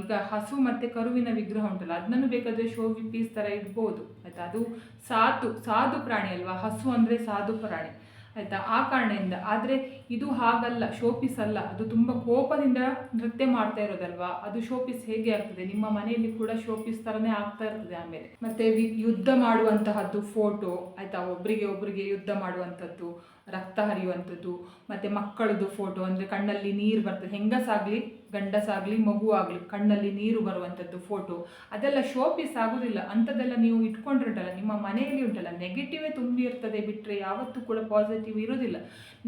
ಈಗ ಹಸು ಮತ್ತು ಕರುವಿನ ವಿಗ್ರಹ ಉಂಟಲ್ಲ ಅದನ್ನು ಬೇಕಾದರೆ ಶೋ ಪೀಸ್ ಥರ ಇಡ್ಬೋದು, ಆಯಿತಾ? ಅದು ಸಾಧು ಸಾಧು ಪ್ರಾಣಿ ಅಲ್ವಾ? ಹಸು ಅಂದರೆ ಸಾಧು ಪ್ರಾಣಿ, ಆಯಿತಾ? ಆ ಕಾರಣದಿಂದ, ಆದರೆ ಇದು ಹಾಗಲ್ಲ ಶೋಪೀಸ್ ಅಲ್ಲ. ಅದು ತುಂಬ ಕೋಪದಿಂದ ನೃತ್ಯ ಮಾಡ್ತಾ ಇರೋದಲ್ವಾ? ಅದು ಶೋಪೀಸ್ ಹೇಗೆ ಆಗ್ತದೆ? ನಿಮ್ಮ ಮನೆಯಲ್ಲಿ ಕೂಡ ಶೋಪೀಸ್ ಥರನೇ ಆಗ್ತಾ ಇರ್ತದೆ ಆಮೇಲೆ. ಮತ್ತು ಯುದ್ಧ ಮಾಡುವಂತಹದ್ದು ಫೋಟೋ ಆಯಿತಾ? ಒಬ್ಬರಿಗೆ ಒಬ್ಬರಿಗೆ ಯುದ್ಧ ಮಾಡುವಂಥದ್ದು ರಕ್ತ ಹರಿಯುವಂಥದ್ದು, ಮತ್ತು ಮಕ್ಕಳದ್ದು ಫೋಟೋ ಅಂದರೆ ಕಣ್ಣಲ್ಲಿ ನೀರು ಬರ್ತದೆ. ಹೆಂಗಸಾಗಲಿ, ಗಂಡಸಾಗಲಿ ಮಗು ಆಗಲಿ ಕಣ್ಣಲ್ಲಿ ನೀರು ಬರುವಂಥದ್ದು ಫೋಟೋ ಅದೆಲ್ಲ ಶೋ ಪೀಸ್ ಆಗೋದಿಲ್ಲ. ಅಂಥದ್ದೆಲ್ಲ ನೀವು ಇಟ್ಕೊಂಡಿರುತ್ತಲ್ಲ ನಿಮ್ಮ ಮನೆಯಲ್ಲಿ ಉಂಟಲ್ಲ ನೆಗೆಟಿವೇ ತುಂಬಿ ಇರ್ತದೆ ಬಿಟ್ಟರೆ ಯಾವತ್ತೂ ಕೂಡ ಪಾಸಿಟಿವ್ ಇರೋದಿಲ್ಲ.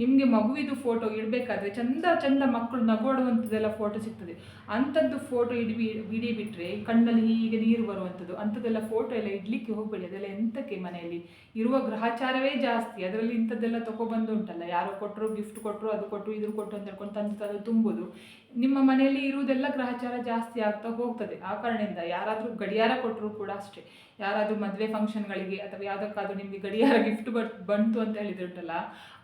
ನಿಮಗೆ ಮಗುವಿದು ಫೋಟೋ ಇಡಬೇಕಾದ್ರೆ ಚಂದ ಚಂದ ಮಕ್ಕಳು ನಗೋಡುವಂಥದ್ದೆಲ್ಲ ಫೋಟೋ ಸಿಗ್ತದೆ. ಅಂಥದ್ದು ಫೋಟೋ ಇಡಿ ಬಿಡಿ ಬಿಟ್ಟರೆ ಕಣ್ಣಲ್ಲಿ ಹೀಗೆ ನೀರು ಬರುವಂಥದ್ದು, ಅಂಥದ್ದೆಲ್ಲ ಫೋಟೋ ಎಲ್ಲ ಇಡಲಿಕ್ಕೆ ಹೋಗಬೇಡಿ. ಅದೆಲ್ಲ ಎಂತಕ್ಕೆ ಮನೆಯಲ್ಲಿ? ಇರುವ ಗ್ರಹಚಾರವೇ ಜಾಸ್ತಿ. ಅದರಲ್ಲಿ ಇಂಥದ್ದೆಲ್ಲ ತಗೊಬಂದು ಉಂಟಲ್ಲ ಯಾರೋ ಕೊಟ್ಟರು ಗಿಫ್ಟ್ ಕೊಟ್ಟರು ಅದು ಕೊಟ್ಟರು ಇದ್ರ ಕೊಟ್ಟರು ಅಂತ ಹೇಳ್ಕೊಂಡು ತಂದು ತಂದು ತುಂಬುದು. ನಿಮ್ಮ ಮನೆಯಲ್ಲಿ ಇರುವುದೆಲ್ಲ ಗ್ರಹಚಾರ ಜಾಸ್ತಿ ಆಗ್ತಾ ಹೋಗ್ತದೆ. ಆ ಕಾರಣದಿಂದ ಯಾರಾದರೂ ಗಡಿಯಾರ ಕೊಟ್ಟರು ಕೂಡ ಅಷ್ಟೇ. ಯಾರಾದರೂ ಮದುವೆ ಫಂಕ್ಷನ್ಗಳಿಗೆ ಅಥವಾ ಯಾವುದಕ್ಕಾದ್ರೂ ನಿಮಗೆ ಗಡಿಯಾರ ಗಿಫ್ಟ್ ಬಂತು ಅಂತ ಹೇಳಿದ್ರು ಉಂಟಲ್ಲ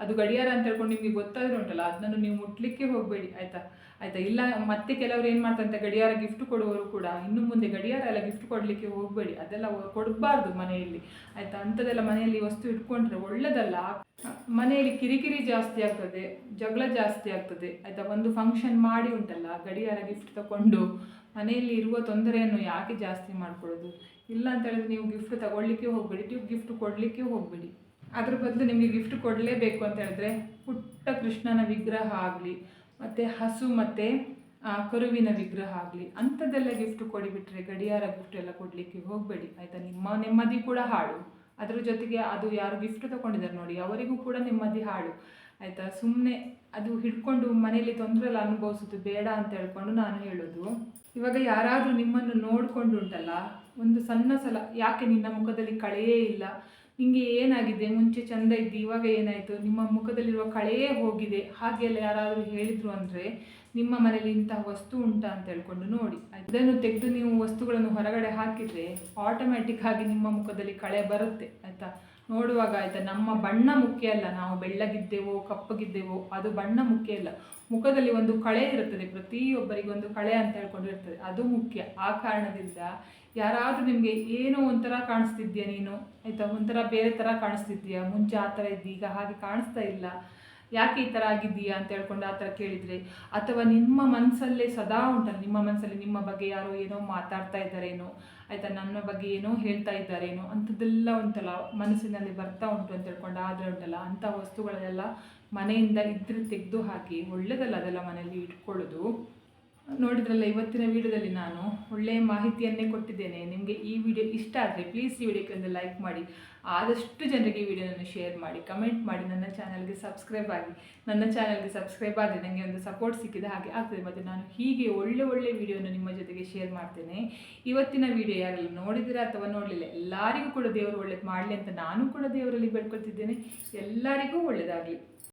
ಅದು ಗಡಿಯಾರ ಅಂತ ಹೇಳ್ಕೊಂಡು ನಿಮಗೆ ಗೊತ್ತಾದ್ರೆ ಉಂಟಲ್ಲ, ಅದನ್ನು ನೀವು ಮುಟ್ಲಿಕ್ಕೆ ಹೋಗಬೇಡಿ, ಆಯಿತಾ? ಆಯಿತಾ? ಇಲ್ಲ, ಮತ್ತೆ ಕೆಲವರು ಏನು ಮಾಡ್ತಾರೆ ಗಡಿಯಾರ ಗಿಫ್ಟ್ ಕೊಡುವವರು ಕೂಡ ಇನ್ನು ಮುಂದೆ ಗಡಿಯಾರ ಎಲ್ಲ ಗಿಫ್ಟ್ ಕೊಡಲಿಕ್ಕೆ ಹೋಗಬೇಡಿ. ಅದೆಲ್ಲ ಕೊಡಬಾರ್ದು ಮನೆಯಲ್ಲಿ. ಆಯಿತಾ? ಅಂಥದ್ದೆಲ್ಲ ಮನೆಯಲ್ಲಿ ವಸ್ತು ಇಟ್ಕೊಂಡ್ರೆ ಒಳ್ಳೆಯದಲ್ಲ ಮನೆಯಲ್ಲಿ ಕಿರಿಕಿರಿ ಜಾಸ್ತಿ ಆಗ್ತದೆ, ಜಗಳ ಜಾಸ್ತಿ ಆಗ್ತದೆ. ಆಯಿತಾ? ಒಂದು ಫಂಕ್ಷನ್ ಮಾಡಿ ಉಂಟಲ್ಲ, ಗಡಿಯಾರ ಗಿಫ್ಟ್ ತಗೊಂಡು ಮನೆಯಲ್ಲಿ ಇರುವ ತೊಂದರೆಯನ್ನು ಯಾಕೆ ಜಾಸ್ತಿ ಮಾಡ್ಕೊಳ್ಳೋದು? ಇಲ್ಲ ಅಂತ ಹೇಳಿದ್ರೆ ನೀವು ಗಿಫ್ಟ್ ತಗೊಳ್ಳಿಕ್ಕೆ ಹೋಗಬೇಡಿ ನೀವು ಗಿಫ್ಟ್ ಕೊಡಲಿಕ್ಕೆ ಹೋಗಬೇಡಿ. ಅದ್ರ ಬದಲು ನಿಮಗೆ ಗಿಫ್ಟ್ ಕೊಡಲೇಬೇಕು ಅಂತ ಹೇಳಿದ್ರೆ ಪುಟ್ಟ ಕೃಷ್ಣನ ವಿಗ್ರಹ ಆಗಲಿ ಮತ್ತು ಹಸು ಮತ್ತು ಕರುವಿನ ವಿಗ್ರಹ ಆಗಲಿ, ಅಂಥದ್ದೆಲ್ಲ ಗಿಫ್ಟ್ ಕೊಡಿಬಿಟ್ರೆ ಗಡಿಯಾರ ಗಿಫ್ಟ್ ಎಲ್ಲ ಕೊಡಲಿಕ್ಕೆ ಹೋಗಬೇಡಿ, ಆಯಿತಾ? ನಿಮ್ಮ ನೆಮ್ಮದಿ ಕೂಡ ಹಾಳು. ಅದರ ಜೊತೆಗೆ ಅದು ಯಾರು ಗಿಫ್ಟ್ ತಗೊಂಡಿದ್ದಾರೆ ನೋಡಿ, ಅವರಿಗೂ ಕೂಡ ನೆಮ್ಮದಿ ಹಾಳು, ಆಯಿತಾ? ಸುಮ್ಮನೆ ಅದು ಹಿಡ್ಕೊಂಡು ಮನೆಯಲ್ಲಿ ತೊಂದರೆ ಎಲ್ಲ ಅನುಭವಿಸೋದು ಬೇಡ ಅಂತ ಹೇಳ್ಕೊಂಡು ನಾನು ಹೇಳೋದು. ಇವಾಗ ಯಾರಾದರೂ ನಿಮ್ಮನ್ನು ನೋಡಿಕೊಂಡು ಉಂಟಲ್ಲ, ಒಂದು ಸಣ್ಣ ಸಲ, ಯಾಕೆ ನಿನ್ನ ಮುಖದಲ್ಲಿ ಕಳೆಯೇ ಇಲ್ಲ? ನಿಮಗೆ ಏನಾಗಿದೆ? ಮುಂಚೆ ಚಂದ ಇದ್ದು, ಇವಾಗ ಏನಾಯಿತು? ನಿಮ್ಮ ಮುಖದಲ್ಲಿರುವ ಕಳೆಯೇ ಹೋಗಿದೆ. ಹಾಗೆಲ್ಲ ಯಾರಾದರೂ ಹೇಳಿದ್ರು ಅಂದರೆ ನಿಮ್ಮ ಮನೇಲಿ ಇಂತಹ ವಸ್ತು ಉಂಟಾ ಅಂತ ಹೇಳ್ಕೊಂಡು ನೋಡಿ. ಅದನ್ನು ತೆಗೆದು ನೀವು ವಸ್ತುಗಳನ್ನು ಹೊರಗಡೆ ಹಾಕಿದರೆ ಆಟೋಮ್ಯಾಟಿಕ್ ಆಗಿ ನಿಮ್ಮ ಮುಖದಲ್ಲಿ ಕಳೆ ಬರುತ್ತೆ, ಆಯಿತಾ? ನೋಡುವಾಗ ಆಯಿತಾ, ನಮ್ಮ ಬಣ್ಣ ಮುಖ್ಯ ಅಲ್ಲ. ನಾವು ಬೆಳ್ಳಗಿದ್ದೇವೋ, ಕಪ್ಪಗಿದ್ದೇವೋ, ಅದು ಬಣ್ಣ ಮುಖ್ಯ ಅಲ್ಲ. ಮುಖದಲ್ಲಿ ಒಂದು ಕಳೆ ಇರುತ್ತದೆ, ಪ್ರತಿಯೊಬ್ಬರಿಗೆ ಒಂದು ಕಳೆ ಅಂತ ಹೇಳ್ಕೊಂಡು ಇರ್ತದೆ. ಅದು ಮುಖ್ಯ. ಆ ಕಾರಣದಿಂದ ಯಾರಾದರೂ ನಿಮಗೆ ಏನೋ ಒಂಥರ ಕಾಣಿಸ್ತಿದ್ಯಾ ನೀನು? ಆಯಿತಾ? ಒಂಥರ ಬೇರೆ ಥರ ಕಾಣಿಸ್ತಿದ್ಯಾ? ಮುಂಚೆ ಆ ಥರ ಇದ್ದಿ, ಈಗ ಹಾಗೆ ಕಾಣಿಸ್ತಾ ಇಲ್ಲ. ಯಾಕೆ ಈ ಥರ ಆಗಿದ್ದೀಯಾ ಅಂತ ಹೇಳ್ಕೊಂಡು ಆ ಥರ ಕೇಳಿದರೆ, ಅಥವಾ ನಿಮ್ಮ ಮನಸ್ಸಲ್ಲೇ ಸದಾ ಉಂಟಲ್ಲ, ನಿಮ್ಮ ಮನಸ್ಸಲ್ಲಿ ನಿಮ್ಮ ಬಗ್ಗೆ ಯಾರೋ ಏನೋ ಮಾತಾಡ್ತಾ ಇದ್ದಾರೇನೋ, ಆಯಿತಾ? ನನ್ನ ಬಗ್ಗೆ ಏನೋ ಹೇಳ್ತಾ ಇದ್ದಾರೇನೋ, ಅಂಥದ್ದೆಲ್ಲ ಉಂಟಲ್ಲ, ಮನಸ್ಸಿನಲ್ಲಿ ಬರ್ತಾ ಉಂಟು ಅಂತ ಹೇಳ್ಕೊಂಡು ಆದರೆ ಉಂಟಲ್ಲ, ಅಂಥ ವಸ್ತುಗಳೆಲ್ಲ ಮನೆಯಿಂದ ಇದ್ರೆ ತೆಗೆದು ಹಾಕಿ ಒಳ್ಳೆಯದಲ್ಲ ಅದೆಲ್ಲ ಮನೆಯಲ್ಲಿ ಇಟ್ಕೊಳ್ಳೋದು? ನೋಡಿದ್ರಲ್ಲ, ಇವತ್ತಿನ ವಿಡಿಯೋದಲ್ಲಿ ನಾನು ಒಳ್ಳೆಯ ಮಾಹಿತಿಯನ್ನೇ ಕೊಟ್ಟಿದ್ದೇನೆ. ನಿಮಗೆ ಈ ವಿಡಿಯೋ ಇಷ್ಟ ಆದರೆ ಪ್ಲೀಸ್ ಈ ವಿಡಿಯೋಕ್ಕೆ ಒಂದು ಲೈಕ್ ಮಾಡಿ. ಆದಷ್ಟು ಜನರಿಗೆ ಈ ವಿಡಿಯೋನ ಶೇರ್ ಮಾಡಿ ಕಮೆಂಟ್ ಮಾಡಿ, ನನ್ನ ಚಾನಲ್ಗೆ ಸಬ್ಸ್ಕ್ರೈಬ್ ಆಗಿ. ನನ್ನ ಚಾನಲ್ಗೆ ಸಬ್ಸ್ಕ್ರೈಬ್ ಆದರೆ ನನಗೆ ಒಂದು ಸಪೋರ್ಟ್ ಸಿಕ್ಕಿದ ಹಾಗೆ ಆಗ್ತದೆ. ಮತ್ತು ನಾನು ಹೀಗೆ ಒಳ್ಳೆ ಒಳ್ಳೆ ವಿಡಿಯೋನ ನಿಮ್ಮ ಜೊತೆಗೆ ಶೇರ್ ಮಾಡ್ತೇನೆ. ಇವತ್ತಿನ ವಿಡಿಯೋ ಯಾರೆಲ್ಲ ನೋಡಿದಿರಾ ಅಥವಾ ನೋಡಲಿಲ್ಲ, ಎಲ್ಲರಿಗೂ ಕೂಡ ದೇವರು ಒಳ್ಳೇದು ಮಾಡಲಿ ಅಂತ ನಾನು ಕೂಡ ದೇವರಲ್ಲಿ ಬೇಡ್ಕೊಳ್ತಿದ್ದೇನೆ. ಎಲ್ಲರಿಗೂ ಒಳ್ಳೆಯದಾಗಲಿ